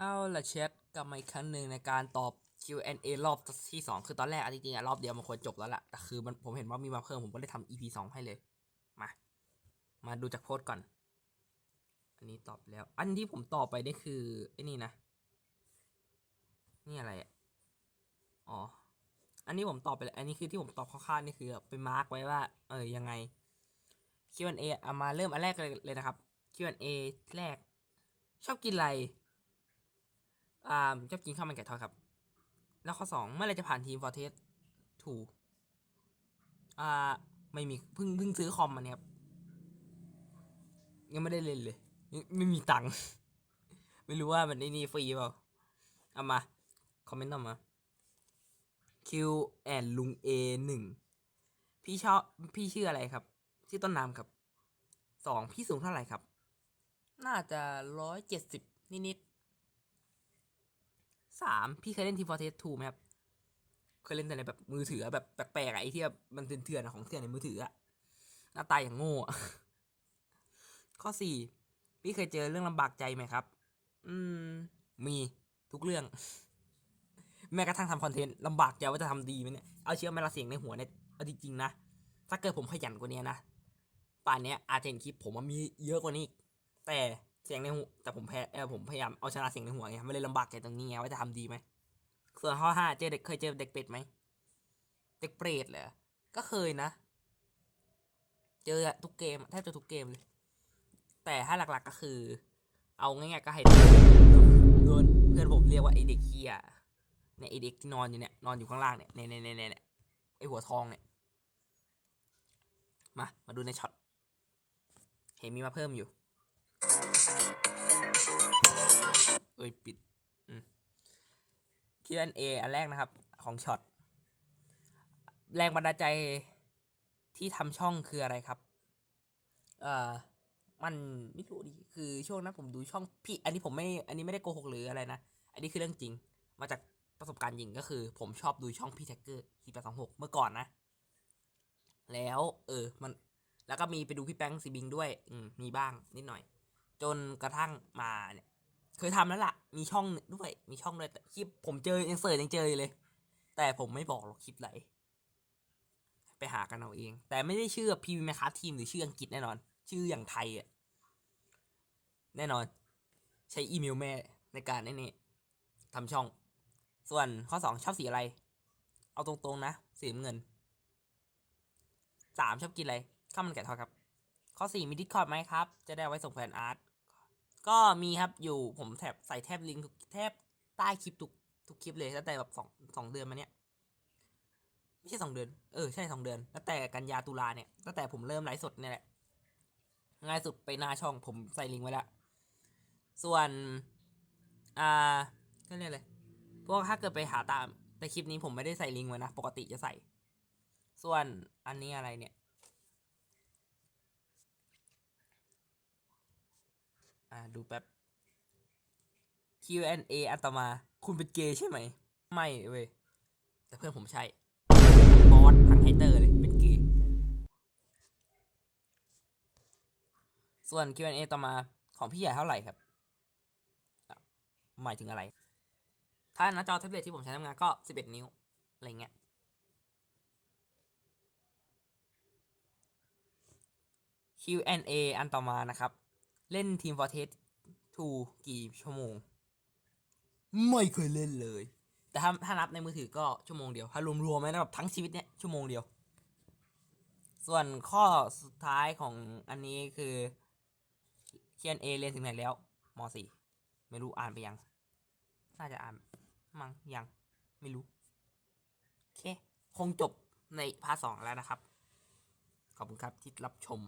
เอาละเชฟกลับมาอีกครั้งหนึ่งในการตอบ Q&A รอบที่ 2 คือตอนแรกอะจริงๆอะรอบเดียวมันควรจบแล้วล่ะแต่คือมันผมเห็นว่ามีมาเพิ่มผมก็เลยทำ EP 2 ให้เลย มา มาดูจากโพสก่อน อันนี้ตอบแล้ว อันที่ผมตอบไปนี่คือไอ้นี่นะ นี่อะไรอะอ๋อ อันนี้ผมตอบไปแล้ว อันนี้คือที่ผมตอบคร่าวๆนี่คือไปมาร์กไว้ว่า เออยังไง Q&A เอามาเริ่มอันแรกเลยเลยนะครับ Q&A แรก ชอบกินอะไร อ่าชอบกินข้าวมันไก่ทอดครับ แล้วข้อสองเมื่อไรจะผ่านทีมฟอร์เทสถูอ่าไม่มีเพิ่งเพิ่งซื้อคอมมาเนี่ยครับยังไม่ได้เล่นเลยไม่ไม่มีตังค์ไม่รู้ว่ามันนี่ฟรีเปล่าเอามา คอมเมนต์ต่อมา Q แอนลุง A หนึ่งพี่ชอบพี่ชื่ออะไรครับ ชื่อต้นน้ำครับสองพี่สูงเท่าไหร่ครับ น่าจะร้อยเจ็ดสิบนิด สามพี่เคยเล่นทีมฟอร์เทสทูไหมครับเคยเล่นแต่ในแบบมือถือแบบแปลกๆอะไอ้ที่แบบมันเถื่อนๆอะของเถื่อนในมือถืออะหน้าตายอย่างโง่ข้อสี่พี่เคยเจอเรื่องลำบากใจไหมครับ อืม มีทุกเรื่อง แม้กระทั่งทำคอนเทนต์ลำบากใจว่าจะทำดีไหมเนี่ยเอาเชื่อไหมละเสียงในหัวเนี่ยเอาจริงๆนะถ้าเกิดผมขยันกว่านี้นะป่านนี้อาจจะเห็นคลิปผมมันมีเยอะกว่านี้ แต่ เสียงในหูแต่ผมแพ้เออผมพยายามเอาชนะเสียงในหัวไงไม่เลยลำบากใจตรงนี้ไงว่าจะทำดีไหมส่วนข้อห้าเจอเด็กเคยเจอเด็กเป็ดไหมเด็กเปรตเหรอก็เคยนะ เจอทุกเกมแทบจะทุกเกมเลย แต่ถ้าหลักๆก็คือ เอาง่ายๆก็ให้โดนโดนเพื่อนผมเรียกว่าไอเด็กเคียเนี่ยไอเด็กที่นอนอยู่เนี่ยนอนอยู่ข้างล่างเนี่ยเนี่ยเนี่ยเนี่ยเนี่ยไอหัวทองเนี่ยมา มาดูในช็อต เห็นมีมาเพิ่มอยู่ เอ้ยปิดอืม Q&A อันแรกนะครับ ของช็อต แรงบันดาลใจที่ทำช่องคืออะไรครับ เอ่อ มันไม่รู้ดิ คือช่วงนั้นผมดูช่องพี่ อันนี้ผมไม่ อันนี้ไม่ได้โกหกหรืออะไรนะ อันนี้คือเรื่องจริง มาจากประสบการณ์จริงก็คือ ผมชอบดูช่องพี่แท็กเกอร์สี่แปดสองหกเมื่อก่อนนะ แล้ว เออ มัน แล้วก็มีไปดูพี่แป้งซีบิงด้วย อืม มีบ้างนิดหน่อย จนกระทั่งมาเนี่ยเคยทำแล้วล่ะ มีช่องด้วยมีช่องด้วยแต่คลิปผมเจอยังเสิร์ชยังเจอเลย แต่ผมไม่บอกหรอกคลิปไหนไปหากันเอาเอง แต่ไม่ได้ชื่อพีวีแมคคาทีมหรือชื่ออังกฤษแน่นอน ชื่ออย่างไทยอะแน่นอน ใช้อีเมลแม่ในการนี่ทำช่อง ส่วนข้อสองชอบสีอะไร เอาตรงๆนะ สีเงินสามชอบกินอะไรข้าวมันไก่ทอดครับ ข้อสี่มีดิสคอร์ดไหมครับ จะได้ไว้ส่งแฟนอาร์ต ก็มีครับอยู่ผมแถบใส่แทบลิงก์ทุกแทบใต้คลิปทุกทุกคลิปเลยตั้งแต่แบบสองสองเดือนมาเนี้ยไม่ใช่สองเดือนเออใช่สองเดือนตั้งแต่กันยาตุลาเนี่ยตั้งแต่ผมเริ่มไลฟ์สดเนี่ยแหละง่ายสุดไปหน้าช่องผมใส่ลิงก์ไว้แล้วส่วนอ่าก็เรียกเลยพวกถ้าเกิดไปหาตามแต่คลิปนี้ผมไม่ได้ใส่ลิงก์ไว้นะ ปกติจะใส่ ส่วนอันนี้อะไรเนี่ย อ่าดูแป๊บ Q&A อันต่อมา คุณเป็นเกย์ใช่ไหม ไม่เว้ย แต่เพื่อนผมใช่บอสทั้งไฮเตอร์เลย เป็นเกย์ ส่วน Q&A ต่อมาของพี่ใหญ่เท่าไหร่ครับ หมายถึงอะไร ถ้าหน้าจอแท็บเล็ตที่ผมใช้ทำงานก็ 11 นิ้ว อะไรเงี้ย Q&A อันต่อมานะครับ เล่นทีม Fortress 2กี่ชั่วโมง ไม่เคยเล่นเลย แต่ถ้าถ้านับในมือถือก็ชั่วโมงเดียว ถ้ารวมๆไหมนะแบบทั้งชีวิตเนี่ยชั่วโมงเดียว ส่วนข้อสุดท้ายของอันนี้คือ Q&A เอเรียนถึงไหนแล้วม .4 ไม่รู้อ่านไปยัง น่าจะอ่านมั้งยัง ไม่รู้ โอเค คงจบในพาร์ทสองแล้วนะครับ ขอบคุณครับที่รับชม